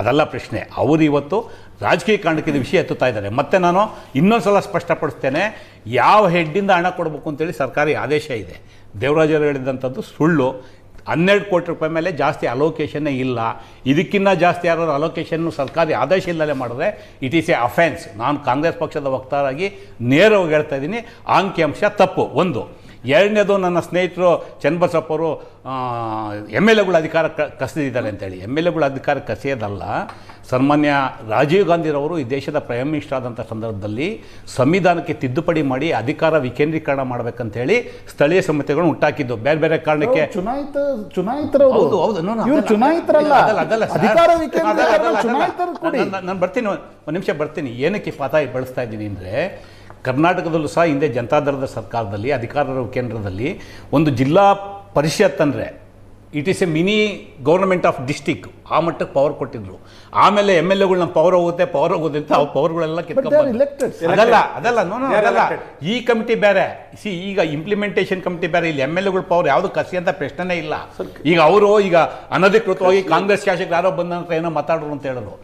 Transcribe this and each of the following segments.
ಅದಲ್ಲ ಪ್ರಶ್ನೆ. ಅವರು ಇವತ್ತು ರಾಜಕೀಯ ಕಾರಣಕ್ಕೆ ಇದು ವಿಷಯ ಎತ್ತುತ್ತಾ ಇದ್ದಾರೆ. ಮತ್ತೆ ನಾನು ಇನ್ನೊಂದು ಸಲ ಸ್ಪಷ್ಟಪಡಿಸ್ತೇನೆ, ಯಾವ ಹೆಡ್ಡಿಂದ ಹಣ ಕೊಡಬೇಕು ಅಂತೇಳಿ ಸರ್ಕಾರಿ ಆದೇಶ ಇದೆ. ದೇವರಾಜರು ಹೇಳಿದಂಥದ್ದು ಸುಳ್ಳು. ಹನ್ನೆರಡು ಕೋಟಿ ರೂಪಾಯಿ ಮೇಲೆ ಜಾಸ್ತಿ ಅಲೋಕೇಶನ್ನೇ ಇಲ್ಲ. ಇದಕ್ಕಿಂತ ಜಾಸ್ತಿ ಯಾರಾದ್ರು ಅಲೋಕೇಶನ್ನು ಸರ್ಕಾರಿ ಆದೇಶ ಇಲ್ಲದೆ ಮಾಡಿದ್ರೆ ಇಟ್ ಈಸ್ ಎ ಅಫೆನ್ಸ್ ನಾನು ಕಾಂಗ್ರೆಸ್ ಪಕ್ಷದ ವಕ್ತಾರಾಗಿ ನೇರವಾಗಿ ಹೇಳ್ತಾ ಇದ್ದೀನಿ ಅಂಕಿಅಂಶ ತಪ್ಪು. ಒಂದು ಎರಡನೇದು ನನ್ನ ಸ್ನೇಹಿತರು ಚನ್ನಬಸಪ್ಪರು ಅವರು ಎಂ ಎಲ್ ಎಗಳು ಅಧಿಕಾರ ಕ- ಕಸಿದಿದ್ದಾರೆ ಅಂತೇಳಿ. ಎಂ ಎಲ್ ಎಗಳು ಅಧಿಕಾರ ಕಸಿಯೋದಲ್ಲ. ಸನ್ಮಾನ್ಯ ರಾಜೀವ್ ಗಾಂಧಿರವರು ಈ ದೇಶದ ಪ್ರೈಮ್ ಮಿನಿಸ್ಟರ್ ಆದಂಥ ಸಂದರ್ಭದಲ್ಲಿ ಸಂವಿಧಾನಕ್ಕೆ ತಿದ್ದುಪಡಿ ಮಾಡಿ ಅಧಿಕಾರ ವಿಕೇಂದ್ರೀಕರಣ ಮಾಡಬೇಕಂತೇಳಿ ಸ್ಥಳೀಯ ಸಮಿತಿಗಳನ್ನು ಹುಟ್ಟಾಕಿದ್ದು. ಬೇರೆ ಬೇರೆ ಕಾರಣಕ್ಕೆ ಚುನಾಯಿತ ಚುನಾಯಿತರಲ್ಲ. ನಾನು- ಬರ್ತೀನಿ ಒಂದು ನಿಮಿಷ ಬರ್ತೀನಿ. ಏನಕ್ಕೆ ಪಾತಾಯಿ ಬಳಸ್ತಾ ಇದ್ದೀನಿ ಅಂದರೆ ಕರ್ನಾಟಕದಲ್ಲೂ ಸಹ ಹಿಂದೆ ಜನತಾದಳದ ಸರ್ಕಾರದಲ್ಲಿ ಅಧಿಕಾರರ ಕೇಂದ್ರದಲ್ಲಿ ಒಂದು ಜಿಲ್ಲಾ ಪರಿಷತ್ ಅಂದರೆ it is a mini government of district ಆ ಮಟ್ಟಕ್ಕೆ ಪವರ್ ಕೊಟ್ಟಿದ್ರು. ಆಮೇಲೆ ಎಂ ಎಲ್ ಎಗಳನ್ನ ಪವರ್ ಹೋಗುತ್ತೆ ಪವರ್ ಹೋಗುತ್ತೆ ಅಂತ ಆ ಪವರ್ಗಳೆಲ್ಲ ಅದಲ್ಲ ಅದಲ್ಲ ನೋ ನೋ ಅದಲ್ಲ. ಈ ಕಮಿಟಿ ಬೇರೆ. ಸಿ ಈಗ ಇಂಪ್ಲಿಮೆಂಟೇಷನ್ ಕಮಿಟಿ ಬೇರೆ. ಇಲ್ಲಿ ಎಂ ಎಲ್ ಎಗಳು ಪವರ್ ಯಾವುದು ಕಸಿ ಅಂತ ಪ್ರಶ್ನೆನೇ ಇಲ್ಲ. ಈಗ ಅವರು ಈಗ ಅನಧಿಕೃತವಾಗಿ ಕಾಂಗ್ರೆಸ್ ಶಾಸಕರು ಯಾರೋ ಬಂದ ನಂತರ ಏನೋ ಮಾತಾಡೋರು ಅಂತ ಹೇಳೋರು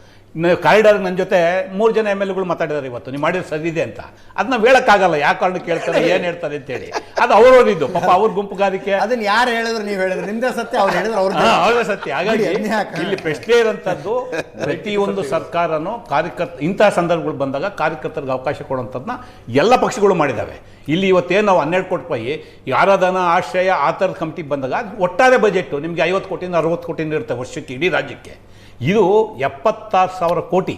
ಕಾರಿಡಾರ್ ನನ್ನ ಜೊತೆ ಮೂರು ಜನ ಎಂ ಎಲ್ ಎಗಳು ಮಾತಾಡಿದ್ದಾರೆ ಇವತ್ತು. ನೀವು ಮಾಡಿದ್ರೆ ಸರಿ ಇದೆ ಅಂತ. ಅದನ್ನ ಹೇಳಕ್ಕಾಗಲ್ಲ. ಯಾವ ಕಾರಣ ಕೇಳ್ತಾರೆ ಏನು ಹೇಳ್ತಾರೆ ಅಂತೇಳಿ ಅದು ಅವ್ರವ್ರಿದ್ದು. ಪಾಪ ಅವ್ರ ಗುಂಪುಗಾರಿಕೆ. ಅದನ್ನ ಯಾರು ಹೇಳಿದ್ರು ನೀವು ಹೇಳಿದ್ರೆ? ನಿಮ್ದೇ ಸತ್ಯ ಅವ್ರು ಹೇಳಿದ್ರು ಅವ್ರ ಸತ್ಯ. ಹಾಗಾಗಿ? ಇಲ್ಲಿ ಪ್ರಶ್ನೆ ಇರೋಂಥದ್ದು ಪ್ರತಿಯೊಂದು ಸರ್ಕಾರನು ಕಾರ್ಯಕರ್ತ ಇಂತಹ ಸಂದರ್ಭಗಳು ಬಂದಾಗ ಕಾರ್ಯಕರ್ತರಿಗೆ ಅವಕಾಶ ಕೊಡುವಂಥದ್ದನ್ನ ಎಲ್ಲ ಪಕ್ಷಗಳು ಮಾಡಿದ್ದಾವೆ ಇಲ್ಲಿ ಇವತ್ತೇನು ನಾವು ಹನ್ನೆರಡು ಕೋಟಿ ರೂಪಾಯಿ ಯಾರಾದನ ಆಶ್ರಯ ಆ ಥರದ ಕಮಿಟಿಗೆ ಬಂದಾಗ ಒಟ್ಟಾರೆ ಬಜೆಟ್ ನಿಮಗೆ ಐವತ್ತು ಕೋಟಿಯಿಂದ ಅರವತ್ತು ಕೋಟಿಯಿಂದ ಇರುತ್ತೆ ವರ್ಷಕ್ಕೆ ಇಡೀ ರಾಜ್ಯಕ್ಕೆ. ಇದು ಎಪ್ಪತ್ತಾರು ಸಾವಿರ ಕೋಟಿ.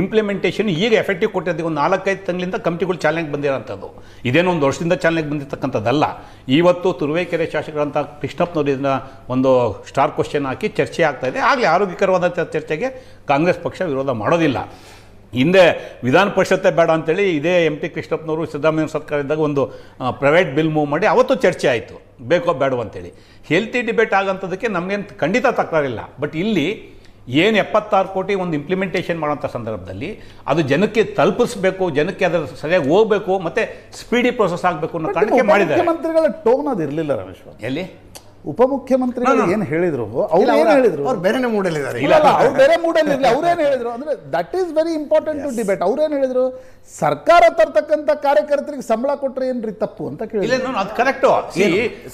ಇಂಪ್ಲಿಮೆಂಟೇಷನ್ ಈಗ ಎಫೆಕ್ಟಿವ್ ಕೊಟ್ಟಿದ್ದು ಒಂದು ನಾಲ್ಕೈದು ತಿಂಗಳಿಂದ ಕಮಿಟಿಗಳು ಚಾಲನೆಗೆ ಬಂದಿರೋಂಥದ್ದು. ಇದೇನೋ ಒಂದು ವರ್ಷದಿಂದ ಚಾಲನೆಗೆ ಬಂದಿರತಕ್ಕಂಥದ್ದಲ್ಲ. ಇವತ್ತು ತುರುವೇಕೆರೆ ಶಾಸಕರಂಥ ಕೃಷ್ಣಪ್ಪನವರು ಇದನ್ನ ಒಂದು ಸ್ಟಾರ್ ಕ್ವಶನ್ ಹಾಕಿ ಚರ್ಚೆ ಆಗ್ತಾ ಇದೆ. ಆಗಲೇ ಆರೋಗ್ಯಕರವಾದಂಥ ಚರ್ಚೆಗೆ ಕಾಂಗ್ರೆಸ್ ಪಕ್ಷ ವಿರೋಧ ಮಾಡೋದಿಲ್ಲ. ಹಿಂದೆ ವಿಧಾನ ಪರಿಷತ್ತೇ ಬೇಡ ಅಂತೇಳಿ ಇದೇ ಎಂ ಪಿ ಕೃಷ್ಣಪ್ಪನವರು ಸಿದ್ದರಾಮಯ್ಯ ಸರ್ಕಾರ ಇದ್ದಾಗ ಒಂದು ಪ್ರೈವೇಟ್ ಬಿಲ್ ಮೂವ್ ಮಾಡಿ ಅವತ್ತು ಚರ್ಚೆ ಆಯಿತು. ಬೇಕೋ ಬೇಡೋ ಅಂತೇಳಿ. ಹೆಲ್ತಿ ಡಿಬೇಟ್ ಆಗೋಂಥದ್ದಕ್ಕೆ ನಮಗೇನು ಖಂಡಿತ ತಕರಾರಿಲ್ಲ. ಬಟ್ ಇಲ್ಲಿ ಏನು ಎಪ್ಪತ್ತಾರು ಕೋಟಿ ಒಂದು ಇಂಪ್ಲಿಮೆಂಟೇಷನ್ ಮಾಡೋಂಥ ಸಂದರ್ಭದಲ್ಲಿ ಅದು ಜನಕ್ಕೆ ತಲುಪಿಸ್ಬೇಕು ಜನಕ್ಕೆ ಅದರ ಸರಿಯಾಗಿ ಹೋಗಬೇಕು ಮತ್ತೆ ಸ್ಪೀಡಿ ಪ್ರೊಸೆಸ್ ಆಗಬೇಕು ಅನ್ನೋ ಕಾರಣಕ್ಕೆ ಮಾಡಿದ್ದಾರೆ. ಮುಖ್ಯಮಂತ್ರಿಗಳ ಟೋನ್ ಅದು ಇರಲಿಲ್ಲ ರಮೇಶ್ವರ್ ಎಲ್ಲಿ? ಉಪಮುಖ್ಯಮಂತ್ರಿಗಳು ಏನ್ ಹೇಳಿದ್ರು? ಅವ್ರು ಏನ್ ಹೇಳಿದ್ರು? ಅವ್ರು ಬೇರೆನೇ ಮೂಡಲ್ಲಿದ್ದಾರೆ. ಇಲ್ಲ ಇಲ್ಲ, ಅವ್ರು ಬೇರೆ ಮೂಡಲ್ಲಿ ಇರ್ಲಿ ಅವ್ರೇನ್ ಹೇಳಿದ್ರು? ಅಂದ್ರೆ that is very important to debate ಅವ್ರೇನ್ ಹೇಳಿದ್ರು? ಸರ್ಕಾರ ತರ್ತಕ್ಕಂಥ ಕಾರ್ಯಕರ್ತರಿಗೆ ಸಂಬಳ ಕೊಟ್ರೆ ಏನ್ರಿ ತಪ್ಪು ಅಂತ ನಾನು ಅದು ಕರೆಕ್ಟು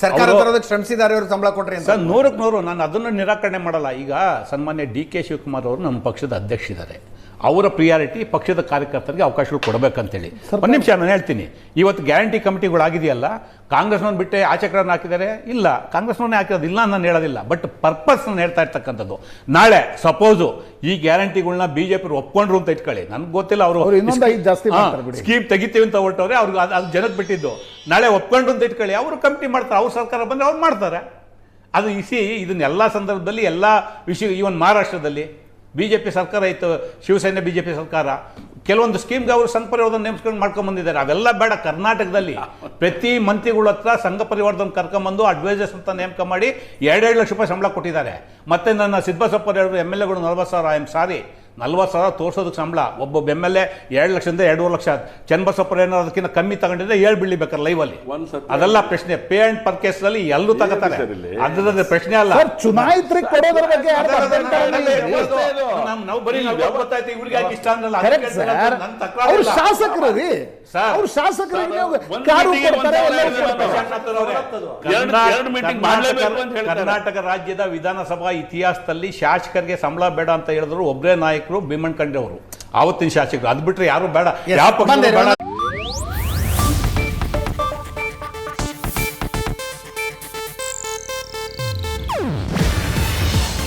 ಸರ್ಕಾರ ತರೋದಕ್ಕೆ ಶ್ರಮಿಸಿದ್ದಾರೆ ಅವ್ರು ಸಂಬಳ ಕೊಟ್ರಿ ಅಂತ. ಸರ್ ನೂರಕ್ಕೆ ನೂರು. ನಾನು ಅದನ್ನು ನಿರಾಕರಣೆ ಮಾಡಲ್ಲ. ಈಗ ಸನ್ಮಾನ್ಯ ಡಿ ಕೆ ಶಿವಕುಮಾರ್ ಅವರು ನಮ್ಮ ಪಕ್ಷದ ಅಧ್ಯಕ್ಷರಿದ್ದಾರೆ. ಅವರ ಪ್ರಿಯಾರಿಟಿ ಪಕ್ಷದ ಕಾರ್ಯಕರ್ತರಿಗೆ ಅವಕಾಶಗಳು ಕೊಡಬೇಕಂತೇಳಿ. ಒಂದು ನಿಮಿಷ ನಾನು ಹೇಳ್ತೀನಿ. ಇವತ್ತು ಗ್ಯಾರಂಟಿ ಕಮಿಟಿಗಳಾಗಿದೆಯಲ್ಲ ಕಾಂಗ್ರೆಸ್ನವ್ರು ಬಿಟ್ಟೆ ಆಚಕರನ್ನು ಹಾಕಿದ್ದಾರೆ ಇಲ್ಲ. ಕಾಂಗ್ರೆಸ್ನವ್ರನ್ನೇ ಹಾಕಿರೋದು ಇಲ್ಲ ನಾನು ಹೇಳೋದಿಲ್ಲ. ಬಟ್ ಪರ್ಪಸ್ ನಾನು ಹೇಳ್ತಾ ಇರ್ತಕ್ಕಂಥದ್ದು. ನಾಳೆ ಸಪೋಸು ಈ ಗ್ಯಾರಂಟಿಗಳನ್ನ ಬಿ ಜೆ ಪಿ ಒಪ್ಕೊಂಡ್ರು ಅಂತ ಇಟ್ಕೊಳ್ಳಿ. ನನಗೆ ಗೊತ್ತಿಲ್ಲ ಅವ್ರು ಅವರು ಇನ್ನೊಂದು ಐದು ಜಾಸ್ತಿ ಮಾಡ್ತಾರೆ ಬಿಡಿ. ಸ್ಕೀಮ್ ತೆಗಿತೀವಿ ಅಂತ ಹೊರಟವ್ರೆ ಅವ್ರಿಗೆ ಅದು ಅದು ಜನಕ್ಕೆ ಬಿಟ್ಟಿದ್ದು. ನಾಳೆ ಒಪ್ಕೊಂಡ್ರು ಅಂತ ಇಟ್ಕೊಳ್ಳಿ. ಅವರು ಕಮಿಟಿ ಮಾಡ್ತಾರೆ. ಅವ್ರ ಸರ್ಕಾರ ಬಂದರೆ ಅವ್ರು ಮಾಡ್ತಾರೆ. ಅದು ಇಸಿ ಇದನ್ನೆಲ್ಲ ಸಂದರ್ಭದಲ್ಲಿ ಎಲ್ಲ ವಿಷಯ ಈವನ್ ಮಹಾರಾಷ್ಟ್ರದಲ್ಲಿ ಬಿ ಜೆ ಪಿ ಸರ್ಕಾರ ಇತ್ತು ಶಿವಸೇನೆ ಬಿ ಜೆ ಪಿ ಸರ್ಕಾರ ಕೆಲವೊಂದು ಸ್ಕೀಮ್ಗೆ ಅವರು ಸಂಘ ಪರಿವಾರದನ್ನು ನೇಮಿಸ್ಕೊಂಡು ಮಾಡ್ಕೊಂಡು ಬಂದಿದ್ದಾರೆ ಅವೆಲ್ಲ ಬೇಡ ಕರ್ನಾಟಕದಲ್ಲಿ ಪ್ರತಿ ಮಂತ್ರಿಗಳ ಹತ್ರ ಸಂಘ ಪರಿವಾರದನ್ನ ಕರ್ಕೊಂಬಂದು ಅಡ್ವೈಸರ್ಸ್ ಅಂತ ನೇಮಕ ಮಾಡಿ ಎರಡೆರಡು ಲಕ್ಷ ರೂಪಾಯಿ ಸಂಬಳ ಕೊಟ್ಟಿದ್ದಾರೆ ಮತ್ತೆ ನನ್ನ ಸಿದ್ದಬಸಪ್ಪ ಹೇಳಿದ್ರು ಎಂ ಎಲ್ ಎಗಳು ನಲ್ವತ್ತು ಸಾವಿರ ಐ ಎಂ ಸಾರಿ ನಲ್ವತ್ತು ಸಾವಿರ ತೋರ್ಸೋದಕ್ಕೆ ಸಂಬಳ ಒಬ್ಬೊಬ್ಬ ಎಂ ಎಲ್ ಎ ಎರಡು ಲಕ್ಷದಿಂದ ಎರಡೂವರೆ ಲಕ್ಷ ಚನ್ನಬಸಪ್ಪರ ಏನೋ ಅದಕ್ಕಿಂತ ಕಮ್ಮಿ ತಗೊಂಡಿದ್ರೆ ಏಳು ಬೀಳಿ ಬೇಕಾರೆ ಲೈವಲ್ಲಿ ಅದೆಲ್ಲ ಪ್ರಶ್ನೆ ಪೇ ಅಂಡ್ ಪರ್ಕೇಸ್ ಅಲ್ಲಿ ಎಲ್ಲೂ ತಗೋತಾರೆ ಅದರ ಪ್ರಶ್ನೆ ಅಲ್ಲ ಚುನಾಯಿತರಿಗೆ ಕೊಡೋದ್ರ ಬಗ್ಗೆ ನಾವು- ಬರೀ ಗೊತ್ತಾಯ್ತು, ಇವ್ರಿಗೆ ಯಾಕೆ ಇಷ್ಟ ನನ್ನ ತಕರಾರು ಅವ್ರು ಇಲ್ಲ. ಶಾಸಕರು ರೀ ಸರ್, ಅವ್ರು ಶಾಸಕರಿಗೆ ಒಂದು ಕಾರು meeting ಗೆ ಕೊಡ್ತಾರೆ ಒಂದು ಕೊಡ್ತಾರೆ. ಎರಡು- ಕರ್ನಾಟಕ- ಎರಡು meeting ಮಾಡ್ಲೇಬೇಕು ಅಂತ ಹೇಳ್ತಾರೆ. ಕರ್ನಾಟಕ ರಾಜ್ಯದ ವಿಧಾನಸಭಾ ಇತಿಹಾಸದಲ್ಲಿ ಶಾಸಕರಿಗೆ ಸಂಬಳ ಬೇಡ ಅಂತ ಹೇಳಿದ್ರು ಒಬ್ಬರೇ ನಾಯಕರು ಭೀಮಣ್ಣ ಖಂಡ್ರೆ ಅವರು. ಆವತ್ತಿನ ಶಾಸಕರು. ಅದ್ ಬಿಟ್ರೆ ಯಾರು ಬೇಡ. Yes, ಯಾವ ಪಕ್ಷ ಬಂದೆ, ಬೇಡ